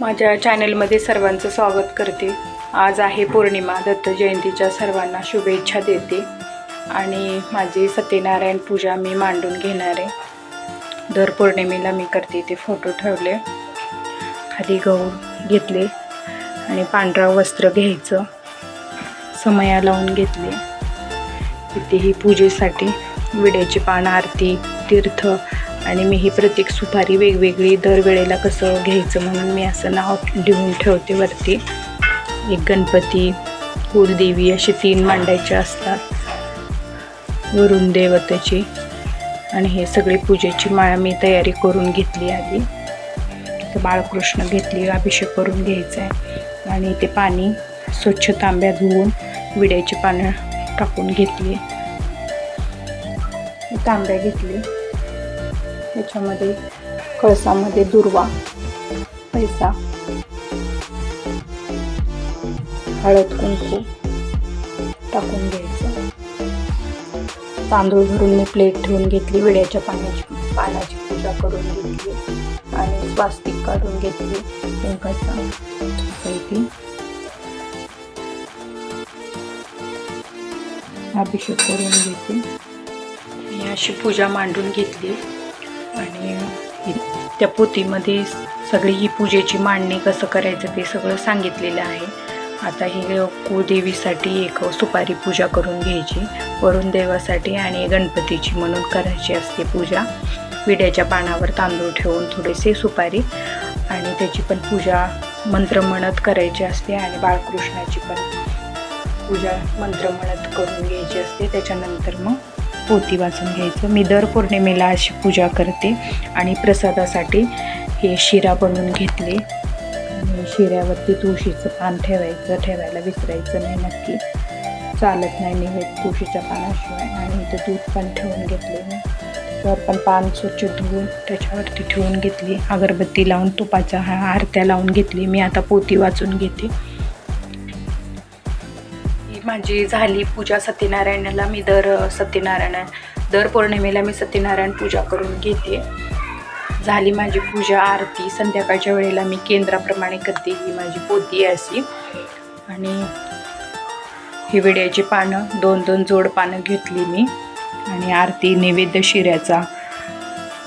माझ्या चॅनलमध्ये सर्वांचं स्वागत करते. आज आहे पौर्णिमा दत्त जयंतीच्या सर्वांना शुभेच्छा देते. आणि माझी सत्यनारायण पूजा मी मांडून घेणार आहे. दर पौर्णिमेला मी करते ते फोटो ठेवले. खाली गहू घेतले आणि पांढरा वस्त्र घ्यायचं. समया लावून घेतले. इथे ही पूजेसाठी विड्याची पान आरती तीर्थ आणि मी ही प्रत्येक सुपारी वेगवेगळी दरवेळेला कसं घ्यायचं म्हणून मी असं नाव लिहून ठेवते वरती. एक गणपती कुलदेवी असे तीन मांडायचे असतात. वरुण देवतेची. आणि हे सगळी पूजेची माळा मी तयारी करून घेतली आधी. तर बाळकृष्ण घेतली अभिषेक करून घ्यायचा आहे. आणि ते पाणी स्वच्छ तांब्या धुवून विड्याची पानं टाकून घेतली. तांब्या घेतली. त्याच्यामध्ये कळसामध्ये दुर्वा पैसा हळद कुंकू टाकून घ्यायचं. तांदूळ भरून मी प्लेट ठेवून घेतली विड्याच्या पाण्याची पाण्याची पूजा करून घेतली आणि स्वास्तिक काढून घेतली. कुंकाचा पैकी अभिषेक करून घेते. मी अशी पूजा मांडून घेतली. आणि त्या पोथीमध्ये सगळी ही पूजेची मांडणी कसं करायचं ते सगळं सांगितलेलं आहे. आता ही कुळदेवीसाठी एक सुपारी पूजा करून घ्यायची. वरुण देवासाठी आणि गणपतीची म्हणून करायची असते पूजा. विड्याच्या पानावर तांदूळ ठेवून थोडेसे सुपारी आणि त्याची पण पूजा मंत्र म्हणत करायची असते आणि बाळकृष्णाची पण पूजा मंत्र म्हणत करून घ्यायची असते. त्याच्यानंतर मग पोती वाचून घ्यायचं. मी दर पौर्णिमेला अशी पूजा करते आणि प्रसादासाठी हे शिरा बनवून घेतले. आणि शिऱ्यावरती तुळशीचं पान ठेवायचं ठेवायला विसरायचं नाही नक्की. चालत नाही निवेद तुळशीच्या पानाशिवाय. आणि इथं दूध पण ठेवून घेतले मी. पण पान स्वच्छ धुवून त्याच्यावरती ठेवून घेतली. अगरबत्ती लावून तुपाच्या हा आरत्या लावून घेतली. मी आता पोती वाचून घेते. ही माझी झाली पूजा सत्यनारायणाला मी दर सत्यनारायण दर पौर्णिमेला मी सत्यनारायण पूजा करून घेते. झाली माझी पूजा आरती संध्याकाळच्या वेळेला मी केंद्राप्रमाणे करते ही माझी पोती आहे अशी. आणि ही विड्याची पानं दोन दोन जोड पानं घेतली मी. आणि आरती नैवेद्य शिऱ्याचा.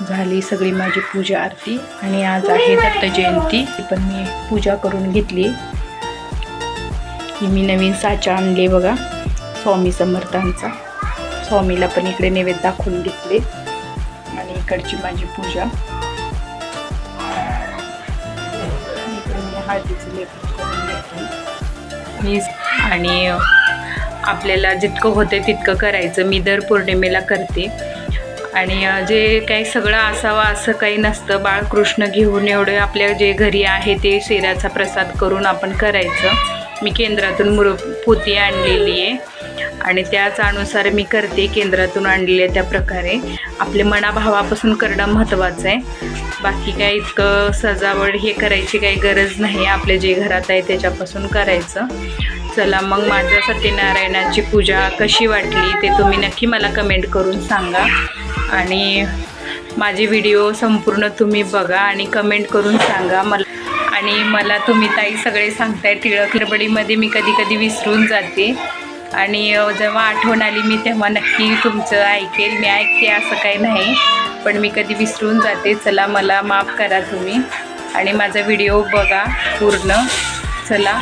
झाली सगळी माझी पूजा आरती. आणि आज आहे दत्त जयंती. पण मी पूजा करून घेतली. ही मी नवीन साचा आणले बघा. स्वामी समर्थांचा. स्वामीला पण इकडे नैवेद्य दाखवून घेतले. आणि इकडची माझी पूजा. इकडे हळदीचं करून मी आणि आपल्याला जितकं होते तितकं करायचं. मी दर पौर्णिमेला करते. आणि जे काही सगळं असावं असं काही नसतं. बाळकृष्ण घेऊन एवढं आपल्या जे घरी आहे ते शेराचा प्रसाद करून आपण करायचं. मी केंद्रातून मुर पोती आणलेली आहे. आणि त्याच अनुसार मी करते केंद्रातून आणलेले त्या प्रकारे. आपले मनाभावापासून करणं महत्त्वाचं आहे. बाकी काय इतकं सजावट हे करायची काही गरज नाही. आपले जे घरात आहे त्याच्यापासून करायचं. चला मग माझ्या सत्यनारायणाची पूजा कशी वाटली ते तुम्ही नक्की मला कमेंट करून सांगा. आणि माझे व्हिडिओ संपूर्ण तुम्ही बघा आणि कमेंट करून सांगा. मला आणि मला तुम्ही ताई सगळे सांगताय टिळक गडबडीमध्ये मी कधी कधी विसरून जाते. आणि जेव्हा आठवण आली मी तेव्हा नक्की तुमचं ऐकेल. मी ऐकते असं काही नाही पण मी कधी विसरून जाते. चला मला माफ करा तुम्ही. आणि माझा व्हिडिओ बघा पूर्ण. चला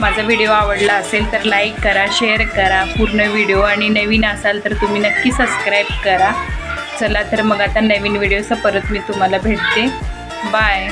माझा व्हिडिओ आवडला असेल तर लाईक करा शेअर करा पूर्ण व्हिडिओ. आणि नवीन असाल तर तुम्ही नक्की सबस्क्राईब करा. चला तर मग आता नवीन व्हिडिओचं परत मी तुम्हाला भेटते. बाय.